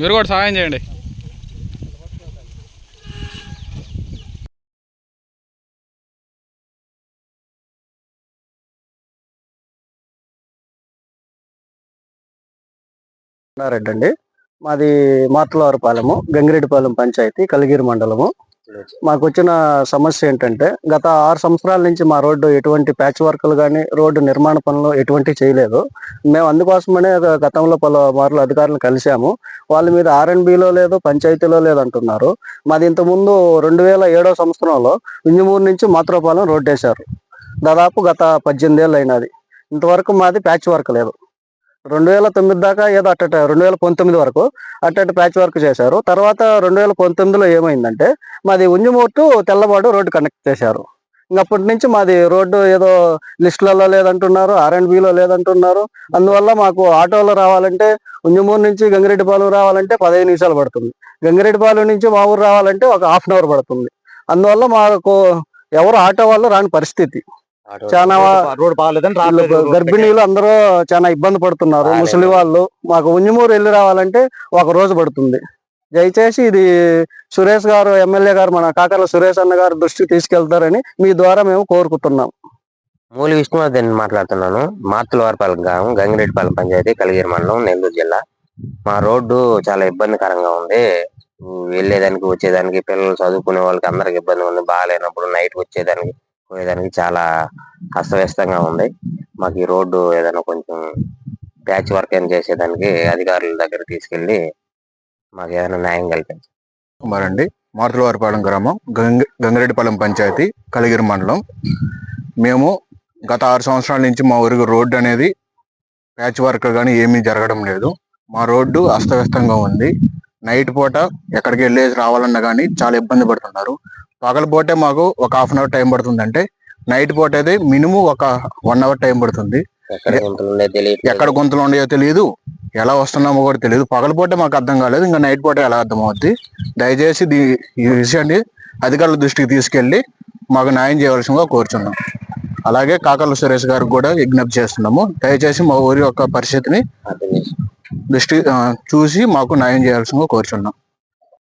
మీరు కూడా సహాయం చేయండి. రెడ్డి అండి. మాది మార్తలవారిపాలెము గంగిరెడ్డిపాలెం పంచాయతీ కలిగిరి మండలము. మాకు వచ్చిన సమస్య ఏంటంటే గత ఆరు సంవత్సరాల నుంచి మా రోడ్డు ఎటువంటి ప్యాచ్ వర్క్లు కానీ రోడ్డు నిర్మాణ పనులు ఎటువంటి చేయలేదు. మేము అందుకోసమనే గతంలో పలు మార్లు అధికారులను కలిసాము వాళ్ళ మీద ఆర్ఎన్బిలో లేదు పంచాయతీలో లేదు అంటున్నారు. మాది ఇంతకుముందు రెండు వేల ఏడో సంవత్సరంలో ఇంజమూరు నుంచి మాత్రపాలెం రోడ్డు వేశారు దాదాపు గత పద్దెనిమిది ఏళ్ళు అయినది. ఇంతవరకు మాది ప్యాచ్ వర్క్ లేదు. రెండు వేల తొమ్మిది దాకా ఏదో అట్ట రెండు వేల పంతొమ్మిది వరకు అట్టట ప్యాచ్ వర్క్ చేశారు. తర్వాత రెండు వేల పంతొమ్మిదిలో ఏమైందంటే మాది ఉంజమూర్టు తెల్లబాడు రోడ్డు కనెక్ట్ చేశారు. ఇంక అప్పటి నుంచి మాది రోడ్డు ఏదో లిస్టులలో లేదంటున్నారు ఆర్ఎండ్బిలో లేదంటున్నారు. అందువల్ల మాకు ఆటోలో రావాలంటే ఉంజమూరు నుంచి గంగిరెడ్డిపాలెం రావాలంటే పదహైదు నిమిషాలు పడుతుంది. గంగిరెడ్డిపాలెం నుంచి మా ఊరు రావాలంటే ఒక హాఫ్ అన్ అవర్ పడుతుంది. అందువల్ల మాకు ఎవరు ఆటో వాళ్ళు రాని పరిస్థితి. చాలా రోడ్ బాగాలేదని గర్భిణీలు అందరూ చాలా ఇబ్బంది పడుతున్నారు. ముసలి వాళ్ళు మాకు ఉంజమూరు వెళ్ళి రావాలంటే ఒక రోజు పడుతుంది. దయచేసి ఇది సురేష్ గారు ఎమ్మెల్యే గారు మన కాకర్ల సురేష్ అన్న గారు దృష్టికి తీసుకెళ్తారని మీ ద్వారా మేము కోరుకుంటున్నాం. మూలి విష్ణువర్ధన్ మాట్లాడుతున్నాను. మార్తులవారిపాలెం గ్రామం గంగిరెడ్డిపాలెం పంచాయతీ కలిగిరి మండలం నెల్లూరు జిల్లా. మా రోడ్డు చాలా ఇబ్బందికరంగా ఉంది. వెళ్ళేదానికి వచ్చేదానికి పిల్లలు చదువుకునే వాళ్ళకి అందరికి ఇబ్బంది ఉంది. బాగాలేనప్పుడు నైట్ వచ్చేదానికి. పోయేదానికి చాలా అస్తవ్యస్తంగా ఉంది. మాకు ఈ రోడ్డు ఏదైనా కొంచెం ప్యాచ్ వర్క్ ఏం చేసేదానికి అధికారుల దగ్గర తీసుకెళ్ళి మాకు ఏదైనా న్యాయం కల్పించాలి కుమార్ అండి మార్తులవారిపాలెం గ్రామం గంగ గంగరెడ్డిపాలెం పంచాయతీ కలిగిరి మండలం. మేము గత ఆరు సంవత్సరాల నుంచి మా ఊరికి రోడ్డు అనేది ప్యాచ్ వర్క్ కానీ ఏమీ జరగడం లేదు. మా రోడ్డు అస్తవ్యస్తంగా ఉంది. నైట్ పూట ఎక్కడికి వెళ్ళేసి రావాలన్నా కానీ చాలా ఇబ్బంది పడుతున్నారు. పగలపూటే మాకు ఒక హాఫ్ అన్ అవర్ టైం పడుతుంది అంటే నైట్ పూట అయితే మినిమం ఒక వన్ అవర్ టైం పడుతుంది. ఎక్కడ గొంతులు ఉన్నాయో తెలియదు ఎలా వస్తున్నామో కూడా తెలియదు పగలపూట మాకు అర్థం కాలేదు. ఇంకా నైట్ పూట ఎలా అర్థం అవుద్ది దయచేసి ఈ విషయాన్ని అధికారుల దృష్టికి తీసుకెళ్ళి మాకు న్యాయం చేయవలసిందిగా కోరుచున్నాం. అలాగే కాకర్ల సురేష్ గారికి కూడా విజ్ఞప్తి చేస్తున్నాము. దయచేసి మా ఊరి యొక్క పరిస్థితిని. దృష్టి చూసి మాకు న్యాయం చేయాల్సిందిగా కోరుచున్నాం.